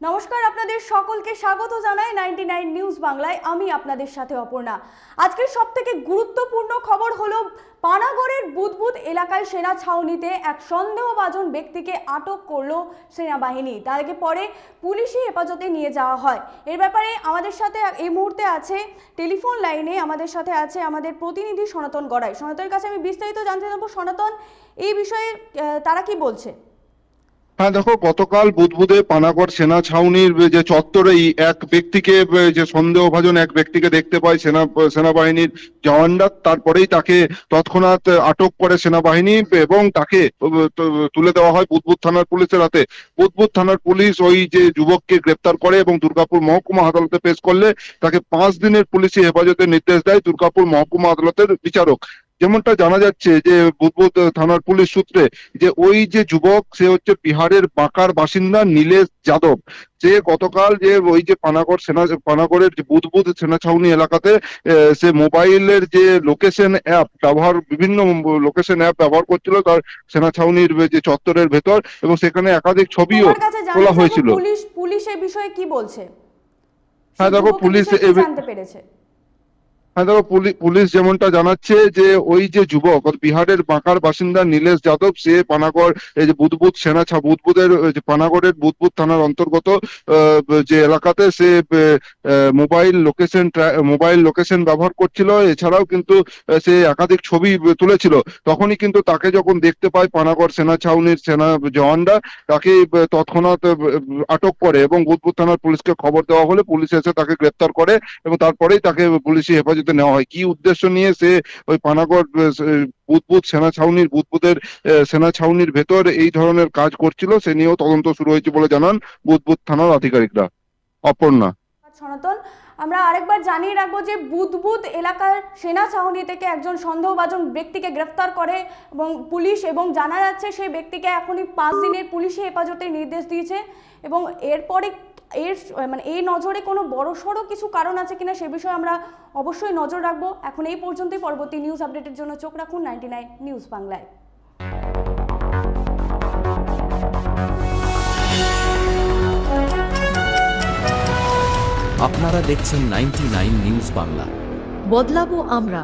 নমস্কার, আপনাদের সকলকে স্বাগত জানাই নাইনটি নাইন নিউজ বাংলায়। আমি আপনাদের সাথে অপর্ণা। আজকের সব থেকে গুরুত্বপূর্ণ খবর হলো, পানাগড়ের বুদবুদ এলাকায় সেনা ছাউনিতে এক সন্দেহভাজন ব্যক্তিকে আটক করল সেনাবাহিনী। তাকে পরে পুলিশি হেফাজতে নিয়ে যাওয়া হয়। এর ব্যাপারে আমাদের সাথে এই মুহূর্তে আছে, টেলিফোন লাইনে আমাদের সাথে আছে আমাদের প্রতিনিধি সনাতন গড়াই। সনাতনের কাছে আমি বিস্তারিত জানতে চাইব সনাতন, এই বিষয়ে তারা কি বলছে? হ্যাঁ দেখো, গতকাল বুধবুদে পানাগড় সেনা ছাউনির যে চত্বরেই এক ব্যক্তিকে যে সন্দেহভাজন এক ব্যক্তিকে দেখতে পায় সেনা, সেনাবাহিনীর জওয়ানরা। তারপরেই তাকে তৎক্ষণাৎ আটক করে সেনাবাহিনী এবং তাকে তুলে দেওয়া হয় বুধবুদ থানার পুলিশের হাতে। বুধবুদ থানার পুলিশ ওই যে যুবককে গ্রেপ্তার করে এবং দুর্গাপুর মহকুমা আদালতে পেশ করলে তাকে পাঁচ দিনের পুলিশি হেফাজতের নির্দেশ দেয় দুর্গাপুর মহকুমা আদালতের বিচারক। যেমনটা জানা যাচ্ছে যে বুধবুদ থানার পুলিশ সূত্রে যে ওই যে যুবক সে হচ্ছে বিহারের বাঁকার বাসিন্দা নীলেশ যাদব। যে গতকাল যে ওই যে পানাগড় সেনা পানাগড়ের যে বুধবুদ সেনা ছাউনি এলাকাতে সে মোবাইলের যে লোকেশন অ্যাপ ব্যবহার বিভিন্ন লোকেশন অ্যাপ ব্যবহার করছিল তার সেনা ছাউনির যে চত্বরের ভেতর এবং সেখানে একাধিক ছবিও তোলা হয়েছিল। পুলিশ পুলিশ এ বিষয়ে কি বলছে? হ্যাঁ, দেখো, পুলিশ জানতে পেরেছে? হ্যাঁ পুলি- পুলিশ যেমনটা জানাচ্ছে যে, ওই যে যুবক বিহারের বাঁকার বাসিন্দা নীলেশ যাদব, সে পানাগড়, এই যে বুধবুদ সেনা ছা বুধবুদের যে পানাগড়ের বুধবুদ থানার অন্তর্গত যে এলাকাতে সে মোবাইল লোকেশন মোবাইল লোকেশন ব্যবহার করছিল। এছাড়াও কিন্তু সে একাধিক ছবি তুলেছিল। তখনই কিন্তু তাকে যখন দেখতে পায় পানাগড় সেনা ছাউনির সেনা জওয়ানরা, তাকে তৎক্ষণাৎ আটক করে এবং বুধবুদ থানার পুলিশকে খবর দেওয়া হলে পুলিশ এসে তাকে গ্রেপ্তার করে এবং তারপরেই তাকে পুলিশি হেফাজতে নেওয়া হয়। কি উদ্দেশ্য নিয়ে সে ওই পানাগড় বুধবুদ সেনা ছাউনির বুধবুদের আহ, সেনা ছাউনির ভেতর এই ধরনের কাজ করছিল সে নিয়েও তদন্ত শুরু হয়েছে বলে জানান বুধবুদ থানার আধিকারিকরা। অপর্ণা। সনাতন আমরা আরেকবার জানিয়ে রাখব যে বুদবুদ এলাকার সেনা ছাউনি থেকে একজন সন্দেহভাজন ব্যক্তিকে গ্রেফতার করে এবং পুলিশ এবং জানা যাচ্ছে সেই ব্যক্তিকে এখনই পাঁচ দিনের পুলিশি হেফাজতের নির্দেশ দিয়েছে এবং এরপরে এর মানে এই নজরে কোনো বড়সড় কিছু কারণ আছে কিনা সে বিষয়ে আমরা অবশ্যই নজর রাখব। এখন এই পর্যন্তই পরবর্তী নিউজ আপডেটের জন্য চোখ রাখুন নাইনটি নাইন নিউজ বাংলায়। আপনারা দেখছেন নাইনটি নিউজ বাংলা। বদলাবো আমরা।